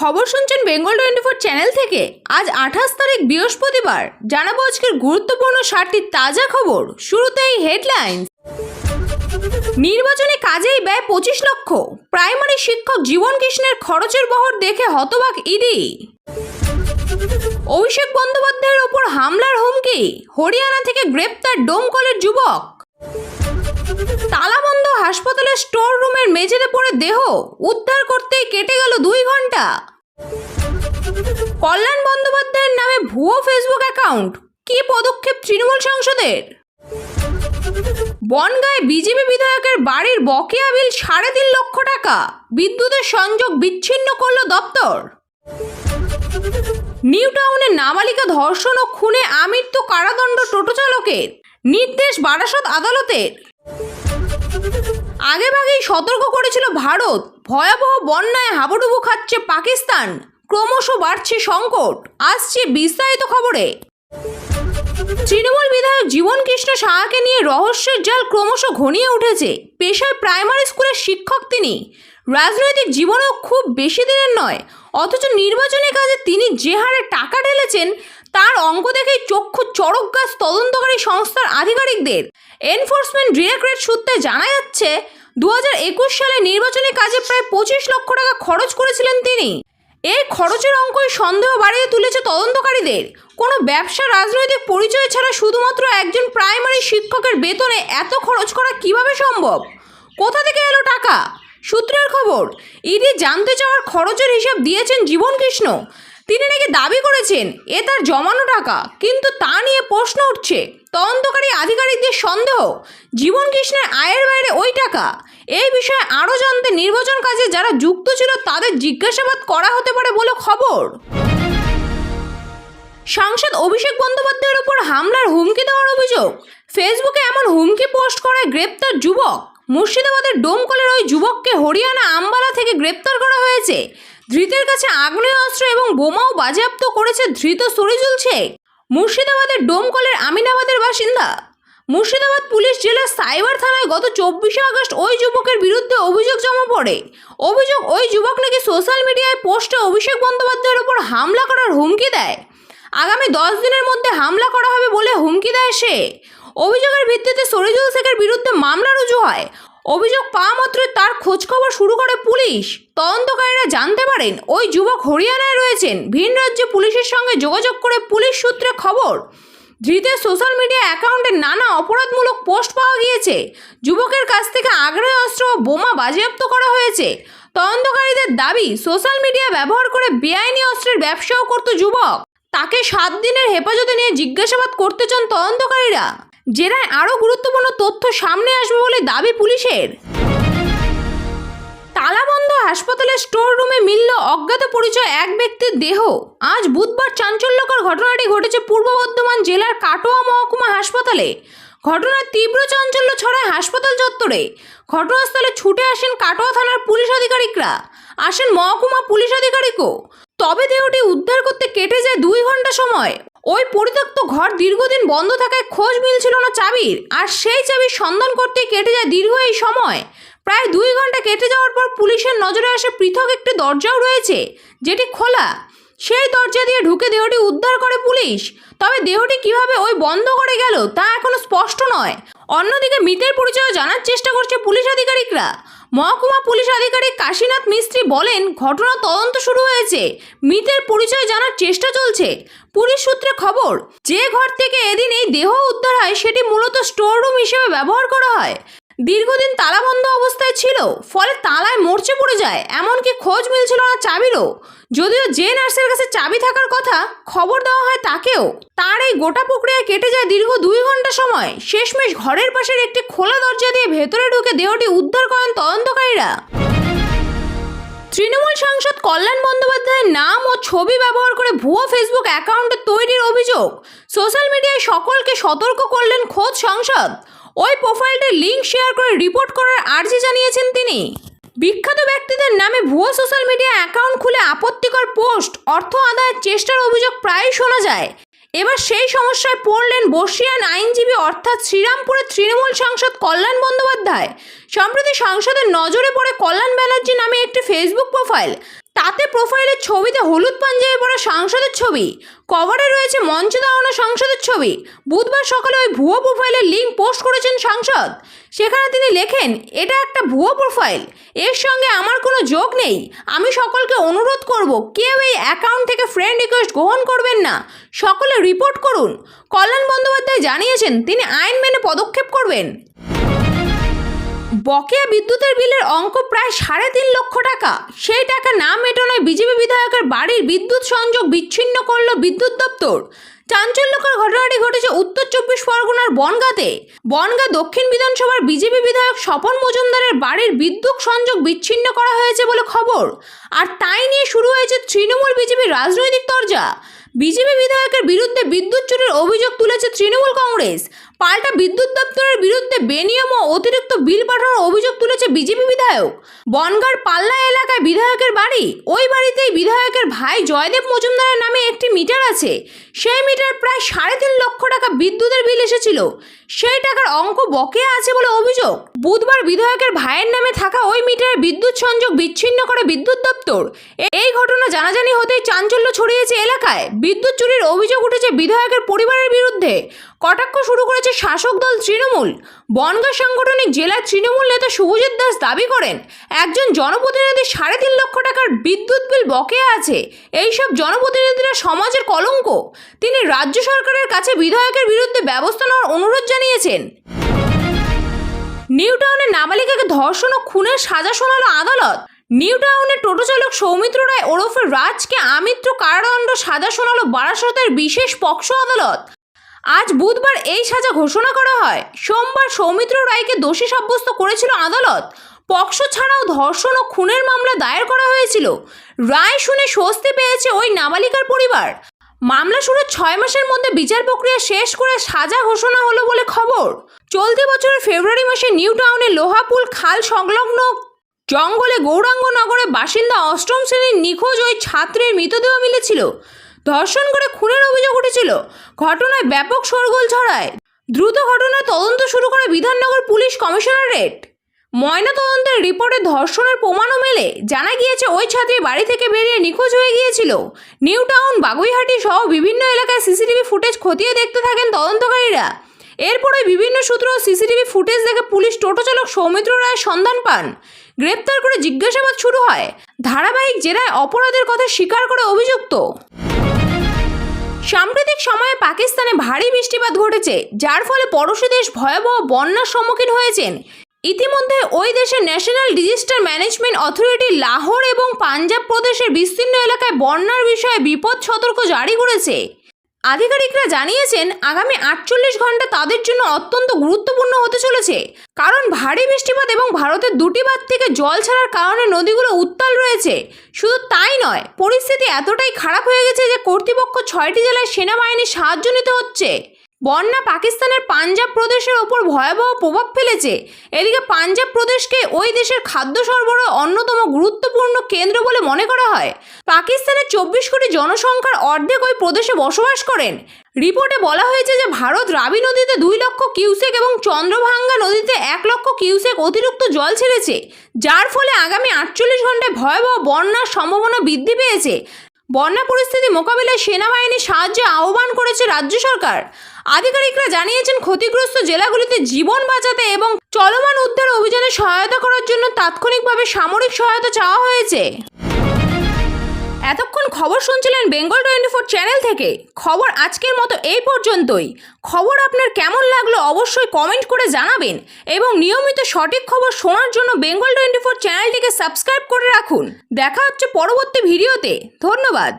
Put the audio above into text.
খবর শুনছেন Bengal twenty four channel থেকে? আজ আঠাশ তারিখ বৃহস্পতিবার। জানাব আজকের গুরুত্বপূর্ণ ষাটটি তাজা খবর। শুরুতেই হেডলাইন্স নির্বাচনে কাজেই ব্যয় পঁচিশ লক্ষ। প্রাইমারি শিক্ষক জীবন কৃষ্ণের খরচের বহর দেখে হতবাক ইডি। অভিষেক বন্দ্যোপাধ্যায়ের ওপর হামলার হুমকি। হরিয়ানা থেকে গ্রেপ্তার ডোমকলের যুবক। তালাবন্ধ হাসপাতালের স্টোর রুমের মেঝেতে পড়ে দেহ। উদ্ধার করতেই কেটে গেল দুই ঘণ্টা। কল্যাণ বন্দ্যোপাধ্যায়ের নামে ভুয়ো ফেসবুক অ্যাকাউন্ট। কি পদক্ষেপ তৃণমূল সংসদের? বনগাঁয় বিজেপি বিধায়কের বাড়ির বকেয়া বিল সাড়ে তিন লক্ষ টাকা। বিদ্যুতের সংযোগ বিচ্ছিন্ন করল দপ্তর। নিউ টাউনে নাবালিকা ধর্ষণ ও খুনে আমৃত্যু কারাদণ্ড টোটো চালকের। নির্দেশ বারাসত আদালতের। আগেভাগেই সতর্ক করেছিল ভারত। ভয়াবহ বন্যায় হাবুডুবু খাচ্ছে পাকিস্তান। ক্রমশ বাড়ছে সংকট। আসছে বিস্তারিত খবরে। তৃণমূল বিধায়ক জীবন কৃষ্ণ সাহাকে নিয়ে রহস্যের জাল ক্রমশ ঘনিয়ে উঠেছে। পেশায় প্রাইমারি স্কুলের শিক্ষক তিনি। রাজনৈতিক জীবনেও খুব বেশি দিনের নয়। অথচ নির্বাচনী কাজে তিনি যে হারে টাকা ঢেলেছেন তার অঙ্ক দেখেই চক্ষু চড়ক গাছ তদন্তকারী সংস্থার আধিকারিকদের। এনফোর্সমেন্ট ডিরেক্টরেট সূত্রে জানা যাচ্ছে দু হাজার একুশ সালে নির্বাচনী কাজে প্রায় পঁচিশ লক্ষ টাকা খরচ করেছিলেন তিনি। এই খরচের অঙ্কই সন্দেহ বাড়িয়ে তুলেছে তদন্তকারীদের। কোনো ব্যবসা, রাজনৈতিক পরিচয় ছাড়া শুধুমাত্র একজন প্রাইমারি শিক্ষকের বেতনে এত খরচ করা কীভাবে সম্ভব? কোথা থেকে এলো টাকা? সূত্রের খবর, ইডি জানতে চাওয়ার খরচের হিসাব দিয়েছেন জীবন কৃষ্ণ। তিনি নাকি দাবি করেছেন, এ তার জমানো টাকা। কিন্তু তা নিয়ে প্রশ্ন উঠছে, তদন্তকারী আধিকারিকদের সন্দেহ, জীবন কৃষ্ণের আয়ের বাইরে ওই টাকা। এই বিষয়ে আরও জানতে নির্বাচন কাজে যারা যুক্ত ছিল তাদের জিজ্ঞাসাবাদ করা হতে পারে বলে খবর। সাংসদ অভিষেক বন্দ্যোপাধ্যায়ের উপর হামলার হুমকি দেওয়ার অভিযোগ। ফেসবুকে এমন হুমকি পোস্ট করায় গ্রেপ্তার যুবক। মুর্শিদাবাদের ডোমকলের ওই যুবককে হরিয়ানা আম্বালা থেকে গ্রেপ্তার করা হয়েছে। ধৃতের কাছে আগ্নেয়াস্ত্র এবং বোমাও বাজেয়াপ্ত করেছে ধৃত সরিজুল শেখ মুর্শিদাবাদের ডোমকলের আমিনাবাদের বাসিন্দা। মুর্শিদাবাদ পুলিশ জেলার সাইবার থানায় গত চব্বিশে আগস্ট ওই যুবকের বিরুদ্ধে অভিযোগ জমা পড়ে। অভিযোগ ওই যুবক নাকি সোশ্যাল মিডিয়ায় পোস্টে অভিষেক বন্দ্যোপাধ্যায়ের ওপর হামলা করার হুমকি দেয়। আগামী দশ দিনের মধ্যে হামলা করা হবে বলে হুমকি দেয় সে। অভিযোগের ভিত্তিতে সরিজুল শেখের বিরুদ্ধে মামলা রুজু হয়। অভিযোগ পাওয়া মাত্রই তার খোঁজখবর শুরু করে পুলিশ। তদন্তকারীরা জানতে পারেন, ওই যুবক হরিয়ানায় রয়েছেন। ভিন রাজ্যে পুলিশের সঙ্গে যোগাযোগ করে পুলিশ সূত্রে খবর, ধৃতের সোশ্যাল মিডিয়া অ্যাকাউন্টে নানা অপরাধমূলক পোস্ট পাওয়া গিয়েছে। যুবকের কাছ থেকে আগ্নেয়াস্ত্র ও বোমা বাজেয়াপ্ত করা হয়েছে। তদন্তকারীদের দাবি, সোশ্যাল মিডিয়া ব্যবহার করে বেআইনি অস্ত্রের ব্যবসাও করত যুবক। তাকে সাত দিনের হেফাজতে নিয়ে জিজ্ঞাসাবাদ করতে চান তদন্তকারীরা। জেরায় আরও গুরুত্বপূর্ণ তথ্য সামনে আসবে বলে দাবি পুলিশের। তালাবন্ধ হাসপাতালের স্টোর রুমে মিলল অজ্ঞাত পরিচয় এক ব্যক্তির দেহ। আজ বুধবার চাঞ্চল্যকর ঘটনাটি ঘটেছে পূর্ব বর্ধমান জেলার কাটোয়া মহকুমা হাসপাতালে। ঘটনার তীব্র চাঞ্চল্য ছড়ায় হাসপাতাল চত্বরে। ঘটনাস্থলে ছুটে আসেন কাটোয়া থানার পুলিশ আধিকারিকরা। আসেন মহকুমা পুলিশ আধিকারিকও। তবে দেহটি উদ্ধার করতে কেটে যায় দুই ঘণ্টা সময়। ওই পরিত্যক্ত ঘর দীর্ঘদিন বন্ধ থাকায় খোঁজ মিলছিল না চাবির। আর সেই চাবির সন্ধান করতে কেটে যায় দীর্ঘ এই সময়। প্রায় দুই ঘণ্টা কেটে যাওয়ার পর পুলিশের নজরে আসে পৃথক একটি দরজাও রয়েছে, যেটি খোলা। সেই দরজা দিয়ে ঢুকে দেহটি উদ্ধার করে পুলিশ। তবে দেহটি কীভাবে ওই বন্ধ করে গেল তা এখনও স্পষ্ট নয়। অন্যদিকে মৃতের পরিচয় জানার চেষ্টা করছে পুলিশ আধিকারিকরা। মহকুমা পুলিশ আধিকারিক কাশীনাথ মিস্ত্রি বলেন, ঘটনা তদন্ত শুরু হয়েছে। মৃতের পরিচয় জানার চেষ্টা চলছে। পুলিশ সূত্রে খবর, যে ঘর থেকে এদিন এই দেহ উদ্ধার হয়, সেটি মূলত স্টোর রুম হিসেবে ব্যবহার করা হয়। দীর্ঘদিন তালাবন্ধ অবস্থায় ছিল, ফলে তালায় মরচে পড়ে যায়, এমনকি খোঁজ মিলছিল না চাবিরও। যদিও যে নার্সের কাছে চাবি থাকার কথা খবর দেওয়া হয় তাকেও। তার এই গোটা প্রক্রিয়া কেটে যায় দীর্ঘ দুই ঘণ্টা সময়। শেষমেশ ঘরের পাশের একটি খোলা দরজা দিয়ে ভেতরে ঢুকে দেহটি উদ্ধার করেন তদন্তকারীরা। তৃণমূল সাংসদ কল্যাণ বন্দ্যোপাধ্যায়ের নাম ও ছবি ব্যবহার করে ভুয়ো ফেসবুক অ্যাকাউন্ট তৈরির অভিযোগ। সোশ্যাল মিডিয়ায় সকলকে সতর্ক করলেন খোদ সংসদ। ওই প্রোফাইলটির লিঙ্ক শেয়ার করে রিপোর্ট করার আর্জি জানিয়েছেন তিনি। বিখ্যাত ব্যক্তিদের নামে ভুয়ো সোশ্যাল মিডিয়া অ্যাকাউন্ট খুলে আপত্তিকর পোস্ট অর্থ আদায়ের চেষ্টার অভিযোগ প্রায়ই শোনা যায়। এবার সেই সমস্যায় পড়লেন বর্ষিয়ান আইনজীবী অর্থাৎ শ্রীরামপুরের তৃণমূল সাংসদ কল্যাণ বন্দ্যোপাধ্যায়। সম্প্রতি সংসদের নজরে পড়ে কল্যাণ ব্যানার্জি নামে একটি ফেসবুক প্রোফাইল তাতে প্রোফাইলের ছবিতে হলুদ পাঞ্জাবি পরা সাংসদের ছবি কভারে রয়েছে মঞ্চ দাঁড়ানো সাংসদের ছবি। বুধবার সকালে ওই ভুয়ো প্রোফাইলের লিঙ্ক পোস্ট করেছেন সাংসদ। সেখানে তিনি লেখেন, এটা একটা ভুয়ো প্রোফাইল এর সঙ্গে আমার কোনো যোগ নেই। আমি সকলকে অনুরোধ করব, কেউ এই অ্যাকাউন্ট থেকে ফ্রেন্ড রিকোয়েস্ট গ্রহণ করবেন না। সকলে রিপোর্ট করুন। কল্যাণ বন্দ্যোপাধ্যায় জানিয়েছেন, তিনি আইন মেনে পদক্ষেপ করবেন। বকেয়া বিদ্যুতের বিলের অঙ্ক প্রায় সাড়ে তিন লক্ষ টাকা। সেই টাকা না মেটানোয় বিজেপি বিধায়কের বাড়ির বিদ্যুৎ সংযোগ বিচ্ছিন্ন করল বিদ্যুৎ দপ্তর। চাঞ্চল্যকর ঘটনাটি ঘটেছে উত্তর চব্বিশ পরগনার বনগাঁতে। বনগাঁ দক্ষিণ বিধানসভার বিজেপি বিধায়ক স্বপন মজুমদারের বাড়ির বিদ্যুৎ সংযোগ বিচ্ছিন্ন করা হয়েছে বলে খবর। আর তাই নিয়ে শুরু হয়েছে তৃণমূল বিজেপির রাজনৈতিক তরজা। বিজেপি বিধায়কের বিরুদ্ধে বিদ্যুৎ চুরির অভিযোগ তুলেছে তৃণমূল কংগ্রেস। পাল্টা বিদ্যুৎ দপ্তরের বিরুদ্ধে বেনিয়ম ও অতিরিক্ত বিল পাঠানোর অভিযোগ তুলেছে বিজেপি বিধায়ক। বনগাঁর পাল্লা এলাকায় বিধায়কের বাড়ি। ওই বাড়িতেই বিধায়কের ভাই জয়দেব মজুমদারের নামে একটি মিটার আছে। সেই মিটার প্রায় সাড়ে তিন লক্ষ টাকা বিদ্যুতের বিল এসেছিল। সেই টাকার অঙ্ক বকেয়া আছে বলে অভিযোগ। বুধবার বিধায়কের ভাইয়ের নামে থাকা ওই মিটারে বিদ্যুৎ সংযোগ বিচ্ছিন্ন করে বিদ্যুৎ দপ্তর। এই ঘটনা জানাজানি হতেই চাঞ্চল্য ছড়িয়েছে এলাকায়। বিদ্যুৎ চুরির অভিযোগ উঠেছে বিধায়কের পরিবারের বিরুদ্ধে। কটাক্ষ শুরু করেছে শাসক দল তৃণমূল। বনগা সাংগঠনিক জেলার তৃণমূল নেতা শুভজিৎ দাস দাবি করেন, একজন জনপ্রতিনিধি সাড়ে তিন লক্ষ টাকার বিদ্যুৎ বিল বকেয়া আছে। এইসব জনপ্রতিনিধিরা সমাজের কলঙ্ক। তিনি রাজ্য সরকারের কাছে বিধায়কের বিরুদ্ধে ব্যবস্থা নেওয়ার অনুরোধ জানিয়েছেন। নিউ টাউনে নাবালিকাকে ধর্ষণ ও খুনের সাজা শোনালো আদালত। নিউ টাউনের টোটো চালক সৌমিত্র রায় ওরফে রাজকে আমিত্র কারাদণ্ড সাজা শোনালো বারাসতের বিশেষ পক্সো আদালত। আজ বুধবার এই সাজা ঘোষণা করা হয়। সোমবার সৌমিত্র রায়কে দোষী সাব্যস্ত করেছিল আদালত। পক্সো ছাড়াও ধর্ষণ ও খুনের মামলা দায়ের করা হয়েছিল। রায় শুনে স্বস্তি পেয়েছে ওই নাবালিকার পরিবার। মামলা শুরু ছয় মাসের মধ্যে বিচার প্রক্রিয়া শেষ করে সাজা ঘোষণা হলো বলে খবর। চলতি বছরের ফেব্রুয়ারি মাসে নিউ টাউনে লোহাপুল খাল সংলগ্ন জঙ্গলে গৌরাঙ্গনগরে বাসিন্দা অষ্টম শ্রেণির নিখোঁজ ওই ছাত্রের মৃতদেহ মিলেছিল। ধর্ষণ করে খুনের অভিযোগ উঠেছিল। ঘটনায় ব্যাপক শোরগোল ছড়ায়। দ্রুত ঘটনার তদন্ত শুরু করে বিধাননগর পুলিশ কমিশনারেট। ময়নাতদন্তের রিপোর্টে ধর্ষণের প্রমাণও মেলে। জানা গিয়েছে, ওই ছাত্রী বাড়ি থেকে বেরিয়ে নিখোঁজ হয়ে গিয়েছিল। নিউ টাউন, বাগুইহাটি সহ বিভিন্ন এলাকায় সিসিটিভি ফুটেজ খতিয়ে দেখতে থাকেন তদন্তকারীরা। এরপরে বিভিন্ন সূত্র সিসিটিভি ফুটেজ দেখে পুলিশ টোটো চালক সৌমিত্র রায়ের সন্ধান পান। গ্রেপ্তার করে জিজ্ঞাসাবাদ শুরু হয়। ধারাবাহিক জেরায় অপরাধের কথা স্বীকার করে অভিযুক্ত। সাম্প্রতিক সময়ে পাকিস্তানে ভারী বৃষ্টিপাত ঘটেছে, যার ফলে পড়োশী দেশ ভয়াবহ বন্যার সম্মুখীন হয়েছেন। ইতিমধ্যে ওই দেশের national disaster management authority Lahore এবং পাঞ্জাব প্রদেশের বিস্তীর্ণ এলাকায় বন্যার বিষয়ে বিপদ সতর্ক জারি করেছে। আধিকারিকরা জানিয়েছেন, আগামী আটচল্লিশ ঘণ্টা তাদের জন্য অত্যন্ত গুরুত্বপূর্ণ হতে চলেছে। কারণ ভারী বৃষ্টিপাত এবং ভারতের দুটি বাদ থেকে জল ছাড়ার কারণে নদীগুলো উত্তাল রয়েছে। শুধু তাই নয়, পরিস্থিতি এতটাই খারাপ হয়ে গেছে যে কর্তৃপক্ষ ছয়টি জেলায় সেনাবাহিনীর সাহায্য নিতে হচ্ছে। বন্যা পাকিস্তানের পাঞ্জাব প্রদেশের ওপর ভয়াবহ প্রভাব ফেলেছে। এদিকে পাঞ্জাব প্রদেশকে ওই দেশের খাদ্য সরবরাহ অন্যতম গুরুত্বপূর্ণ কেন্দ্র বলে মনে করা হয়। পাকিস্তানের চব্বিশ কোটি জনসংখ্যার অর্ধেক ওই প্রদেশে বসবাস করেন। রিপোর্টে বলা হয়েছে যে, ভারত রাবি নদীতে দুই লক্ষ কিউসেক এবং চন্দ্রভাঙ্গা নদীতে এক লক্ষ কিউসেক অতিরিক্ত জল ছেড়েছে, যার ফলে আগামী আটচল্লিশ ঘন্টায় ভয়াবহ বন্যার সম্ভাবনা বৃদ্ধি পেয়েছে। বন্যা পরিস্থিতি মোকাবিলায় সেনাবাহিনীর সাহায্যে আহ্বান করেছে রাজ্য সরকার। আধিকারিকরা জানিয়েছেন, ক্ষতিগ্রস্ত জেলাগুলিতে জীবন বাঁচাতে এবং চলমান উদ্ধার অভিযানে সহায়তা করার জন্য তাৎক্ষণিকভাবে সামরিক সহায়তা চাওয়া হয়েছে। এতক্ষণ খবর শুনছিলেন বেঙ্গল টোয়েন্টি ফোর চ্যানেল থেকে। খবর আজকের মতো এই পর্যন্তই। খবর আপনার কেমন লাগল অবশ্যই কমেন্ট করে জানাবেন এবং নিয়মিত সঠিক খবর শোনার জন্য বেঙ্গল টোয়েন্টি ফোর চ্যানেলটিকে সাবস্ক্রাইব করে রাখুন। দেখা হচ্ছে পরবর্তী ভিডিওতে। ধন্যবাদ।